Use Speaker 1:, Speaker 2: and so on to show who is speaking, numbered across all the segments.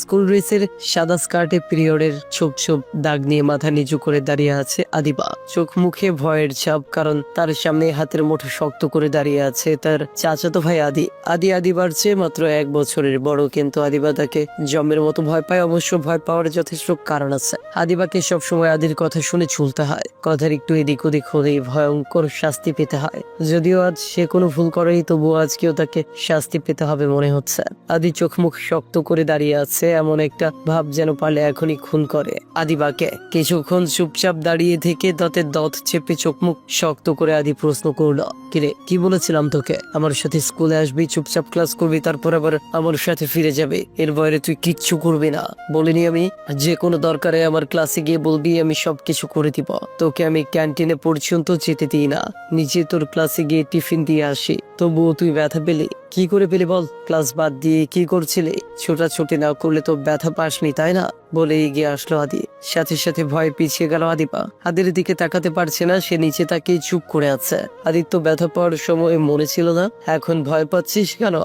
Speaker 1: School ড্রেসের সাদা স্কার্টে পিরিয়ডের ছোপ ছোপ দাগ নিয়ে মাথা নিচু করে দাঁড়িয়ে আছে আদিবা। চোখ মুখে ভয়ের ছাপ, কারণ তার সামনে হাতের মুঠো শক্ত করে দাঁড়িয়ে আছে তার চাচাতো ভাই আদি। আদি আদিবার চেয়ে মাত্র এক বছরের বড়, কিন্তু আদিবা তাকে জমের মতো ভয় পায়, অবশ্য ভয় পাওয়ার যথেষ্ট কারণ আছে। আদিবাকে সবসময় আদির কথা শুনে চলতে হয়, কথার একটু এদিক ওদিক হলেই ভয়ঙ্কর শাস্তি পেতে হয়। যদিও আজ সে কোনো ভুল করেই তবুও আজকেও তাকে শাস্তি পেতে হবে মনে হচ্ছে। আদি চোখ মুখ শক্ত করে দাঁড়িয়ে আছে। এমন একটা ভাব যেন পারলে এখনই খুন করে। আদিবাকে কিছুক্ষণ চুপচাপ দাঁড়িয়ে থেকে দাঁতের দত চেপে চোখ মুখ শক্ত করে আদি প্রশ্ন করল, কিরে, কি বলেছিলাম তোকে? আমার সাথে স্কুলে আসবি, চুপচাপ ক্লাস করবি, তারপর আবার আমার সাথে ফিরে যাবে। এর বাইরে তুই কিচ্ছু করবি না। বলিনি আমি যে কোনো দরকারে আমার ক্লাসে গিয়ে বলবি, আমি সব কিছু করে দিব। তোকে আমি ক্যান্টিনে পর্যন্ত যেতে দিই না। নিজে তোর ক্লাসে গিয়ে টিফিন দিয়ে আসি। তবুও তুই ব্যথা পেলি? কি করে পেলি বল? ক্লাস বাদ দিয়ে কি করছিলি? ছোটাছুটি না করলে তো ব্যথা পাসনি, তাই না? বলে এগিয়ে আসলো আদি। সাথে সাথে ভয় পিছিয়ে গেল আদিপা। আদির দিকে তাকাতে পারছে না, সে নিচে তাকিয়ে চুপ করে আছে। আদিত্য ব্যথা পাওয়ার সময় মনে ছিল না, এখন ভয় পাচ্ছিস কেন?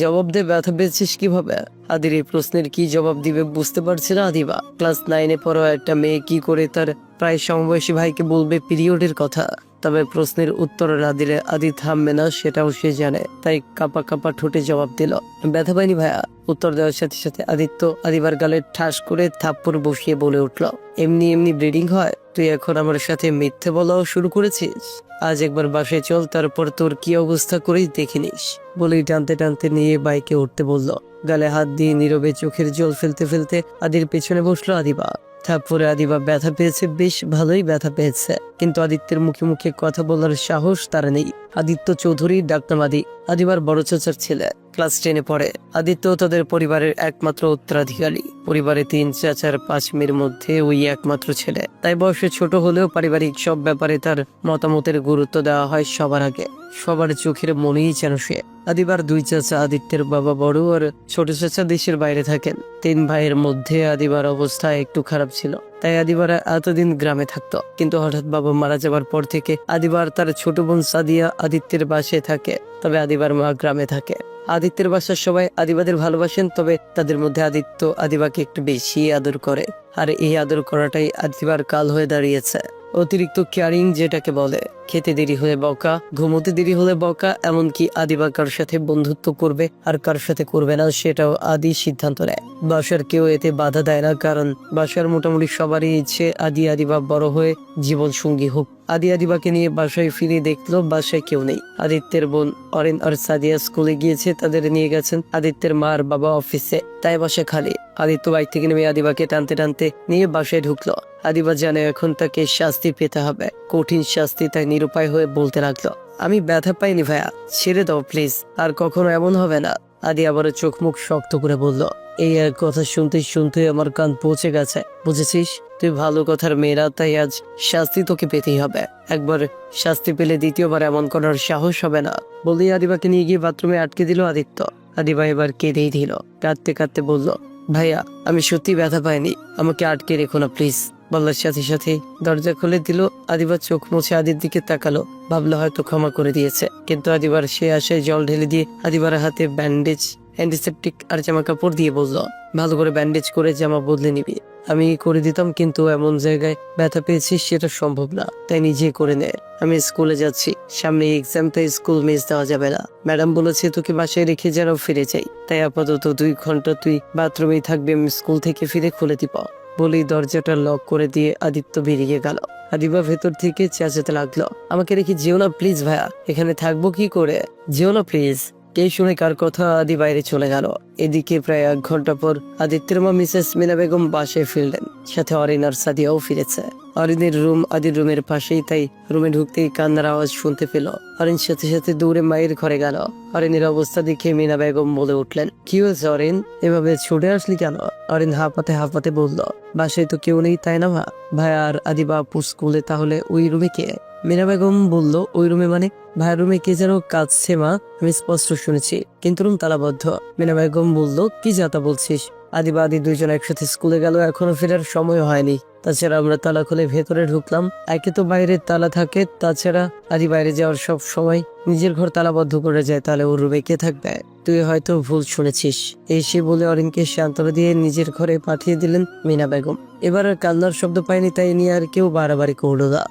Speaker 1: জবাব দে, ব্যথা পেয়েছিস কীভাবে? আদির এই প্রশ্নের কি জবাব দিবে বুঝতে পারছে না আদিবা। ক্লাস নাইনে পড়া একটা মেয়ে কি করে তার প্রায় সমবয়সী ভাইকে বলবে পিরিয়ডের কথা। তবে প্রশ্নের উত্তর না দিলে আদি থামবে না, সেটাও সে জানে। তাই কাপা কাপা ঠোঁটে জবাব দিল ব্যথা পাইনি ভাইয়া উত্তর দেওয়ার সাথে সাথে আদিত্য আদিবার গালে ঠাস করে থাপ্পড় বসিয়ে বলে উঠল, এমনি এমনি ব্লিডিং হয়, তুই এখন আমার সাথে মিথ্যে বলাও শুরু করেছিস? আজ একবার বাসায় চল, তারপর তোর কি অবস্থা করেই দেখে নিস। বলেই টানতে টানতে নিয়ে বাইকে উঠতে বলল, গালে হাত দিয়ে নীরবে চোখের জল ফেলতে ফেলতে আদির পেছনে বসল আদিবা। তারপরে আদিবা ব্যথা পেয়েছে, বেশ ভালোই ব্যথা পেয়েছে। কিন্তু আদিত্যের মুখে মুখে কথা বলার সাহস তার নেই। আদিত্য চৌধুরী, ডাক্তার আদি আদিবার বড় চাচার ছেলে। ক্লাস টেনে পড়ে। আদিত্য তাদের পরিবারের একমাত্র উত্তরাধিকারী। পরিবারে তিন চাচার পাঁচ মেয়ের মধ্যে ওই একমাত্র ছেলে। তাই বয়সে ছোট হলেও পারিবারিক সব ব্যাপারে তার মতামতের গুরুত্ব দেওয়া হয় সবার আগে। সবার চোখের মনেই যেন সে। আদিবার দুই চাচা আদিত্যের বাবা বড় আর ছোট চাচা দেশের বাইরে থাকেন। তিন ভাইয়ের মধ্যে আদিবার অবস্থা একটু খারাপ ছিল। তাই আদিবার এতদিন গ্রামে থাকতো। কিন্তু হঠাৎ বাবা মারা যাওয়ার পর থেকে আদিবার তার ছোট বোন সাদিয়া আদিত্যের বাসায় থাকে, তবে আদিবার মা গ্রামে থাকে। আদিত্যের বাসার সবাই আদিবাদের ভালোবাসেন, তবে তাদের মধ্যে আদিত্য আদিবাকে একটু বেশি আদর করে। আর এই আদর করাটাই আদিবার কাল হয়ে দাঁড়িয়েছে। অতিরিক্ত কেয়ারিং যেটাকে বলে, খেতে দেরি হলে বকা, ঘুমোতে দেরি হলে বকা, এমনকি আদিবা কার সাথে বন্ধুত্ব করবে আর কার সাথে করবে না, সেটাও আদি সিদ্ধান্ত নেয়। বাসার কেউ এতে বাধা দেয় না, কারণ বাসার মোটামুটি সবারই ইচ্ছে আদি আদিবা বড় হয়ে জীবন সঙ্গী হোক। আদি আদিবাকে নিয়ে বাসায় ফিরে দেখল বাসায় কেউ নেই। আদিত্যের বোন অরেন আর সাদিয়া স্কুলে গিয়েছে, তাদের নিয়ে গেছেন আদিত্যের মা আর বাবা অফিসে। তাই বাসা খালি। আদিত্য বাইক থেকে নেমে আদিবাকে টানতে টানতে নিয়ে বাসায় ঢুকলো। আদিবা জানে এখন তাকে শাস্তি পেতে হবে। কঠিন শাস্তি তাই নিরুপায় হয়ে বলতে লাগল, আমি ব্যথা পাইনি ভাইয়া, ছেড়ে দাও প্লিজ, আর কখনো এমন হবে না। আদি আবার চোখ মুখ শক্ত করে বলল, এই এক কথা শুনতে শুনতে আমার কান পৌঁছে গেছে, বুঝেছিস? তুই ভালো কথার মেয়েরা, তাই আজ শাস্তি তোকে পেতেই হবে। একবার শাস্তি পেলে দ্বিতীয়বার এমন করার সাহস হবে না। বলেই আদিবাকে নিয়ে গিয়ে বাথরুমে আটকে দিল আদিত্য। আদিবা এবার কেঁদেই দিল, কাঁদতে কাঁদতে বলল ভাইয়া, আমি সত্যি ব্যথা পাইনি। আমাকে আটকে রেখো না, প্লিজ। বলার সাথে সাথে দরজা খুলে দিল। আদিবার চোখ মুছে আদির দিকে তাকালো। ভাবলো হয়তো ক্ষমা করে দিয়েছে। কিন্তু আদিবার সে আশায় জল ঢেলে দিয়ে আদিবার হাতে ব্যান্ডেজ অ্যান্টিসেপটিক আর জামা কাপড় দিয়ে বলল, ভালো করে ব্যান্ডেজ করে জামা বদলে নিবি। আমি করে দিতাম, কিন্তু এমন জায়গায় ব্যথা পেয়েছি সেটা সম্ভব না। তাই নিজে করে নে। আমি স্কুলে যাচ্ছি। সামনে এক্সাম তাই স্কুল মিস দেওয়া যাবে না। ম্যাডাম বলেছে, তোকে বাসায় রেখে যেন ফিরে যাই। তাই আপাতত দুই ঘণ্টা তুই বাথরুমেই থাকবি। আমি স্কুল থেকে ফিরে খুলে দিব। বলেই দরজাটা লক করে দিয়ে আদিত্য বেরিয়ে গেল। আদিবা ভেতর থেকে চেঁচাতে লাগল, আমাকে রেখে যেও না প্লিজ ভাইয়া এখানে থাকব কি করে? যেও না প্লিজ কে শুনে কার কথা আদি বাইরে চলে গেল? এদিকে প্রায় এক ঘণ্টা পর আদিত্যের মা মিসেস মিনা বেগম বাসায় ফিরলেন। সাথে অরিন আর সাদিয়াও ফিরেছে। অরিনের রুম আদির রুমের পাশেই, তাই রুমে ঢুকতেই কান্নার আওয়াজ শুনতে পেল। অরিন সাথে সাথে দৌড়ে মায়ের ঘরে গেল। অরিনের অবস্থা দেখে মিনা বেগম বলে উঠলেন, কি হয়েছে অরিন? এভাবে ছুটে আসলি কেন? অরিন হাঁপাতে হাঁপাতে বলল, বাসায় তো কেউ নেই, তাই না ভা ভাই আর আদি বাপু স্কুলে, তাহলে ওই রুমে কে? মিনা বেগম বলল, ওই রুমে মানে? ভাইয়ের রুমে কে যেন কাঁদছে, মা? আমি স্পষ্ট শুনেছি, কিন্তু রুম তালাবদ্ধ। মিনা বেগম বলল, কি যাতা বলছিস? আদিবা আদি দুইজন একসাথে স্কুলে গেল, এখনও ফেরার সময় হয়নি। তাছাড়া আমরা তালা খুলে ভেতরে ঢুকলাম। একে তো বাইরে তালা থাকে, তাছাড়া আদি বাইরে যাওয়ার সব সময় নিজের ঘর তালাবদ্ধ করে যায়, তাহলে ওর রুমে কে থাকবে? তুই হয়তো ভুল শুনেছিস। এসে বলে অরিনকে সান্ত্বনা দিয়ে নিজের ঘরে পাঠিয়ে দিলেন মিনা বেগম। এবার আর কান্নার শব্দ পায়নি, তাই নিয়ে আর কেউ বাড়াবাড়ি করল না।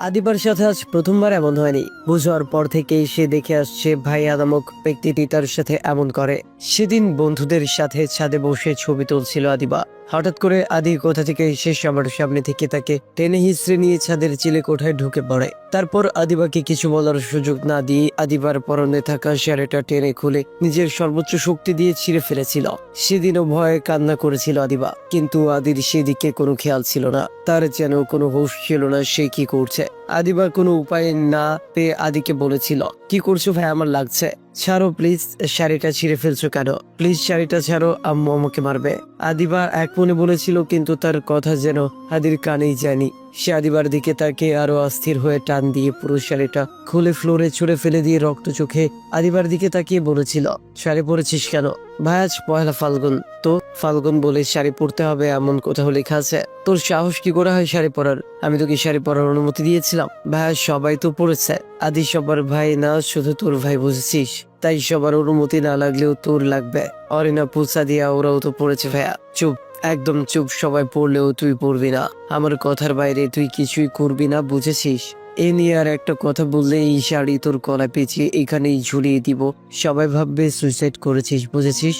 Speaker 1: আদিবার সাথে আজ প্রথমবার এমন হয়নি। বুঝার পর থেকেই সে দেখে আসছে ভাই নামক ব্যক্তিটি তার সাথে এমন করে। সেদিন বন্ধুদের সাথে ছাদে বসে ছবি তুলছিল আদিবা। হঠাৎ করে আদি কোথা থেকে এসে সবার সামনে থেকে তাকে টেনে হিসড়ে নিয়ে ছাদের চিলে কোঠায় ঢুকে পড়ে। তারপর আদিবাকে কিছু বলার সুযোগ না দিয়ে আদিবার পরনে থাকা শাড়িটা টেনে খুলে নিজের সর্বোচ্চ শক্তি দিয়ে ছিঁড়ে ফেলেছিল। সেদিনও ভয়ে কান্না করেছিল আদিবা, কিন্তু আদির সেদিকে কোনো খেয়াল ছিল না। তার যেন কোনো হুঁশ ছিল না সে কি করছে। আদিবা কোনো উপায় না পেয়ে আদিকে বলেছিল, কি করছ ভাই? আমার লাগছে। ছাড়ো প্লিজ শাড়িটা ছিঁড়ে ফেলছো কেন? প্লিজ শাড়িটা ছাড়ো, আম্মু আমাকে মারবে। আদিবা এক মনে বলেছিল, কিন্তু তার কথা যেন আদির কানেই যায়নি। সে আদিবার দিকে তাকে আরও অস্থির হয়ে টান দিয়ে পুরো শাড়িটা খুলে ফ্লোরে ছুঁড়ে ফেলে দিয়ে রক্ত চোখে আদিবার দিকে তাকিয়ে বলেছিল, শাড়ি পরেছিস কেন? ভাই, আজ পয়লা ফাল্গুন। তো ফাল্গুন বলে শাড়ি পরতে হবে এমন কোথাও লেখা আছে। তোর সাহস কি করে হয় শাড়ি পরার? আমি তোকে শাড়ি পরার অনুমতি দিয়েছিলাম। ভাই সবাই তো পড়েছে আদি সবার ভাই না, শুধু তোর ভাই বুঝেছিস। তাই সবার অনুমতি না লাগলেও তোর লাগবে। অরিনা পুসা দিয়া ওরাও তো পড়েছে ভাইয়া। চুপ। একদম চুপ সবাই পড়লেও তুই পড়বি না। আমার কথার বাইরে তুই কিছুই করবি না, বুঝেছিস? এ নিয়ে আর একটা কথা বললে এই শাড়ি তোর কলা পেঁচিয়ে এখানেই ঝুলিয়ে দিব। সবাই ভাববে সুইসাইড করেছিস, বুঝেছিস?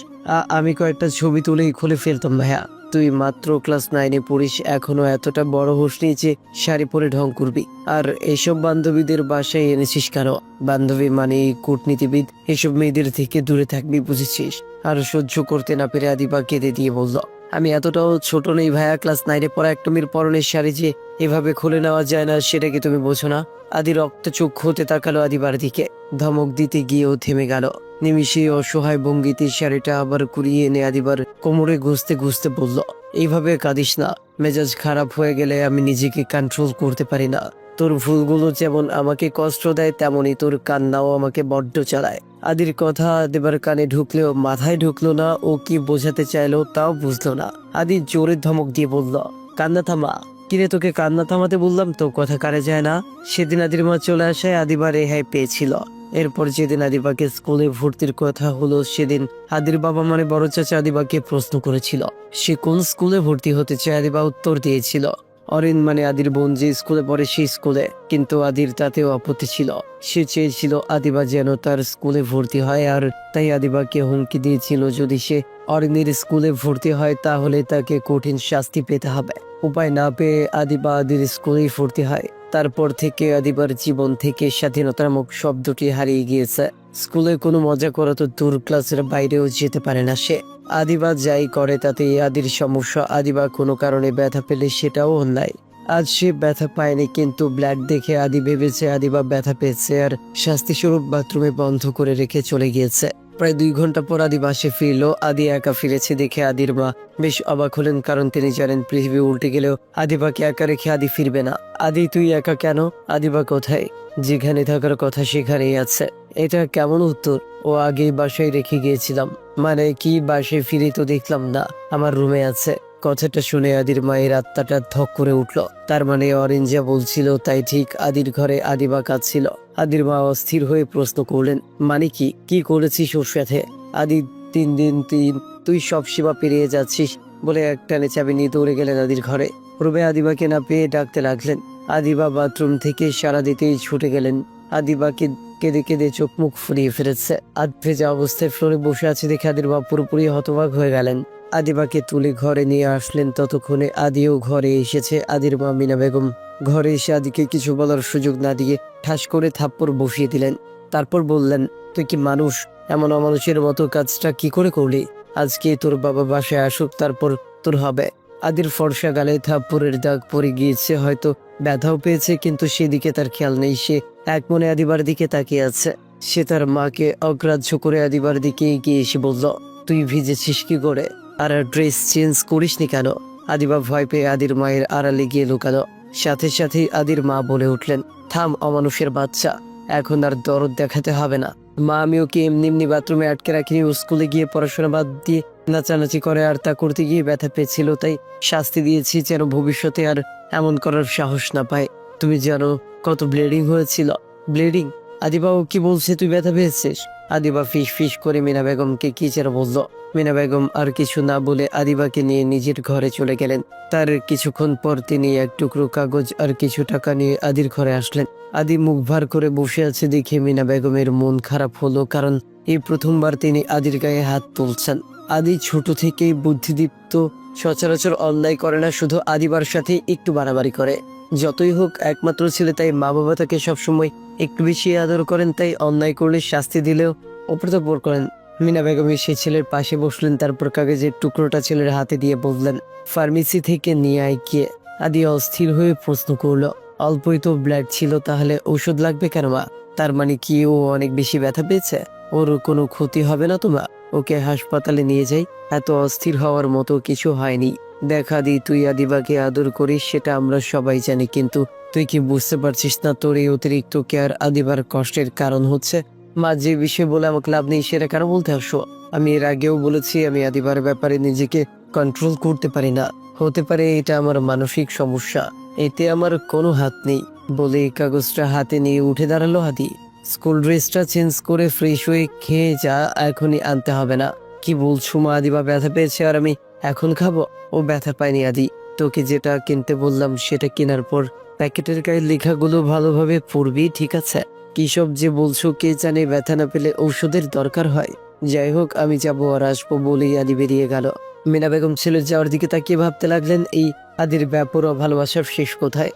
Speaker 1: আমি কয়েকটা ছবি তুলেই খুলে ফেলতাম ভাইয়া। তুই মাত্র ক্লাস নাইনে পড়িস, এখনও এতটা বড় হোস নিয়েছে শাড়ি পরে ঢং করবি। আর এসব বান্ধবীদের বাসায় এনেছিস কেন? বান্ধবী মানে কূটনীতিবিদ, এসব মেয়েদের থেকে দূরে থাকবি, বুঝেছিস? আর সহ্য করতে না পেরে আদিবা কেঁদে দিয়ে বলল আমি এতটাও ছোট নেই ভাইয়া, ক্লাস নাইনে পড়া একটা মেয়ের পরনের শাড়ি যে এভাবে খুলে নেওয়া যায় না, সেটা কি তুমি বোঝো না? আদি রক্ত চোখ হতে তাকালো আদিবার দিকে। ধমক দিতে গিয়েও থেমে গেল। নিমিষে অসহায় ভঙ্গিতে শাড়িটা আবার কুড়িয়ে এনে আদিবার কোমরে ঘুষতে ঘুষতে বলল, এইভাবে কাঁদিস না। মেজাজ খারাপ হয়ে গেলে আমি নিজেকে কন্ট্রোল করতে পারি না। তোর ভুলগুলো যেমন আমাকে কষ্ট দেয়, তেমনই তোর কান্নাও আমাকে বড্ড চালায়। আদির কথা দেবার কানে ঢুকলেও মাথায় ঢুকলো না, ও কি বোঝাতে চাইলো তাও বুঝলো না। আদি জোরে ধমক দিয়ে বলল, কান্না থামা। কিরে তোকে কান্না থামাতে বললাম তো, কথা কারে যায় না? সেদিন আদির মা চলে আসায় আদিবা রেহাই পেয়েছিল। এরপর যেদিন আদিবাকে স্কুলে ভর্তির কথা হলো, সেদিন আদির বাবা মানে বড় চাচা আদিবাকে প্রশ্ন করেছিল, সে কোন স্কুলে ভর্তি হতে চায়? আদিবা উত্তর দিয়েছিল অরিন মানে আদির বোন যে স্কুলে পড়ে সেই স্কুলে। কিন্তু আদির তাতেও আপত্তি ছিল। সে চেয়েছিল আদিবা যেন তার স্কুলে ভর্তি হয় আর তাই আদিবাকে হুমকি দিয়েছিল যদি সে অরিনের স্কুলে ভর্তি হয় তাহলে তাকে কঠিন শাস্তি পেতে হবে। উপায় না পেয়ে আদিবা আদির স্কুলেই ভর্তি হয়। তারপর থেকে আদিবার জীবন থেকে স্বাধীনতার মুখ শব্দটি হারিয়ে গিয়েছে। স্কুলে কোনো মজা করা তো দূর ক্লাসের বাইরেও যেতে পারে না সে। আদিবা যাই করে তাতে আদির সমস্যা, আদিবা কোনো কারণে ব্যথা পেলে সেটাও অন্যায় আজ সে ব্যথা পায়নি, কিন্তু ব্ল্যাক দেখে আদি ভেবেছে আদিবা ব্যথা পেয়েছে আর শাস্তিস্বরূপ বাথরুমে বন্ধ করে রেখে চলে গিয়েছে। প্রায় দুই ঘণ্টা পর আদি বাসে ফিরলো। আদি একা ফিরেছে দেখে আদির মা বেশ অবাক হলেন কারণ তিনি জানেন পৃথিবী উল্টে গেলেও আদিবাকে একা রেখে আদি ফিরবে না। আদি, তুই একা কেন? আদিবা কোথায়? যেখানে থাকার কথা সেখানেই আছে। এটা কেমন উত্তর? ও আগেই বাসায় রেখে গিয়েছিলাম। মানে কি বাসায় ফিরে তো দেখলাম না, আমার রুমে আছে। কথাটা শুনে আদির মায়ের আত্মাটা ধক করে উঠল। তার মানে অরেঞ্জা বলছিল, তাই ঠিক আদির ঘরে আদিবা কাঁদছিল। আদির মা অস্থির হয়ে প্রশ্ন করলেন মানে কি? কি করেছিস ওর সাথে? আদি, তিন দিন তিন, তুই সব সেবা পেরিয়ে যাচ্ছিস বলে একটানে চাবি নিয়ে দৌড়ে গেলেন আদির ঘরে। রুমে আদিবাকে না পেয়ে ডাকতে লাগলেন। আদিবা বাথরুম থেকে সারা দিতেই ছুটে গেলেন। আদিবাকে কেঁদে কেঁদে চোখ মুখ ফুরিয়ে ফেলেছে। আধ ভেজা অবস্থায় ফ্লোরে বসে আছে দেখে আদির বাপ পুরোপুরি হতবাক হয়ে গেলেন। আদিবাকে তুলে ঘরে নিয়ে আসলেন। ততক্ষণে আদিও ঘরে এসেছে। আদির মা মিনা বেগম ঘরে এসে আদিকে কিছু বলার সুযোগ না দিয়ে ঠাস করে থাপ্পড় বসিয়ে দিলেন। তারপর বললেন, তুই কি মানুষ? এমন অমানুষের মতো কাজটা কি করে করলি? আজকে তোর বাবা বাসায় আসুক, তারপর তোর হবে। আদির ফর্সা গালে থাপ্পড়ের দাগ পড়ে গিয়েছে। হয়তো ব্যথাও পেয়েছে, কিন্তু সেদিকে তার খেয়াল নেই। সে এক মনে আদিবার দিকে তাকিয়ে আছে। সে তার মাকে অগ্রাহ্য করে আদিবার দিকে এগিয়ে এসে বলল, তুই ভিজেছিস কি করে? আর ড্রেস চেঞ্জ করিসনি কেন? আদিবা ভয় পেয়ে আদির মায়ের আড়ালে গিয়ে লুকালো। সাথে সাথে আদির মা বলে উঠলেন, থাম, অমানুষের বাচ্চা। এখন আর দরদ দেখাতে হবে না। মা আমি ওকে এমনি এমনি বাথরুমে আটকে রাখিনি, স্কুলে গিয়ে পড়াশোনা বাদ দিয়ে নাচানাচি করে আর তা করতে গিয়ে ব্যথা পেয়েছিল, তাই শাস্তি দিয়েছি যেন ভবিষ্যতে আর এমন করার সাহস না পায়। তুমি জানো কত ব্লিডিং হয়েছিল। ব্লিডিং? আদিবাবু কি বলছে, তুই ব্যথা পেয়েছিস? আদিবা ফিস ফিস করে মিনা বেগমকে কি যেন বলল। মিনা বেগম আর কিছু না বলে আদিবাকে নিয়ে নিজের ঘরে চলে গেলেন। তার কিছুক্ষণ পর তিনি এক টুকরো কাগজ আর কিছু টাকা নিয়ে আদির ঘরে আসলেন। আদি মুখ ভার করে বসে আছে দেখে মিনা বেগমের মন খারাপ হলো কারণ এই প্রথমবার তিনি আদির গায়ে হাত তুলছেন। আদি ছোট থেকেই বুদ্ধিদীপ্ত, সচরাচর অন্যায় করে না, শুধু আদিবার সাথে একটু বাড়াবাড়ি করে। যতই হোক, একমাত্র ছেলে তাই মা বাবা তাকে সবসময় একটু বেশি আদর করেন, তাই অন্যায় করলে শাস্তি দিলেও অপ্রতপর করেন। মিনা বেগম সেই ছেলের পাশে বসলেন, তারপর কাগজের টুকরোটা ছেলের হাতে দিয়ে বললেন, ফার্মেসি থেকে নিয়ে আয় গিয়ে। আদি অস্থির হয়ে প্রশ্ন করল, অল্পই তো ব্লাড ছিল, তাহলে ওষুধ লাগবে কেন মা? তার মানে কি ও অনেক বেশি ব্যথা পেয়েছে? ওর কোনো ক্ষতি হবে না তো মা? ওকে হাসপাতালে নিয়ে যাই। এত অস্থির হওয়ার মতো কিছু হয়নি। দেখা দি তুই আদিবাকে আদর করিস, সেটা আমরা সবাই জানি, কিন্তু তুই কি বুঝতে পারছিস না তোর এই অতিরিক্ত কেয়ার আদিবার কষ্টের কারণ হচ্ছে? মা যে বিষয় বলে আমাকে লাভ নেই সেটা কেন বলতে আসো। আমি এর আগেও বলেছি, আমি আদিবার ব্যাপারে নিজেকে কন্ট্রোল করতে পারি না। হতে পারে এটা আমার মানসিক সমস্যা। এতে আমার কোনো হাত নেই। বলে কাগজটা হাতে নিয়ে উঠে দাঁড়াল আদি। স্কুল ড্রেসটা চেঞ্জ করে ফ্রেশ হয়ে খেয়ে যা, এখনই আনতে হবে না। কি বলছো মা, আদিবা ব্যথা পেয়েছে আর আমি এখন খাব? ও ব্যথা পায়নি আদি। তোকে যেটা কিনতে বললাম সেটা কেনার পর প্যাকেটের গায়ে লেখাগুলো ভালোভাবে পড়বি, ঠিক আছে? কি সব যে বলছো, কে জানে ব্যথা না পেলে ঔষধের দরকার হয়। যাই হোক, আমি যাব আর আসব বলেই আদি বেরিয়ে গেল। মিনা বেগম ছেলের যাওয়ার দিকে তাকিয়ে ভাবতে লাগলেন, এই আদির ব্যাপার ও ভালোবাসার শেষ কোথায়?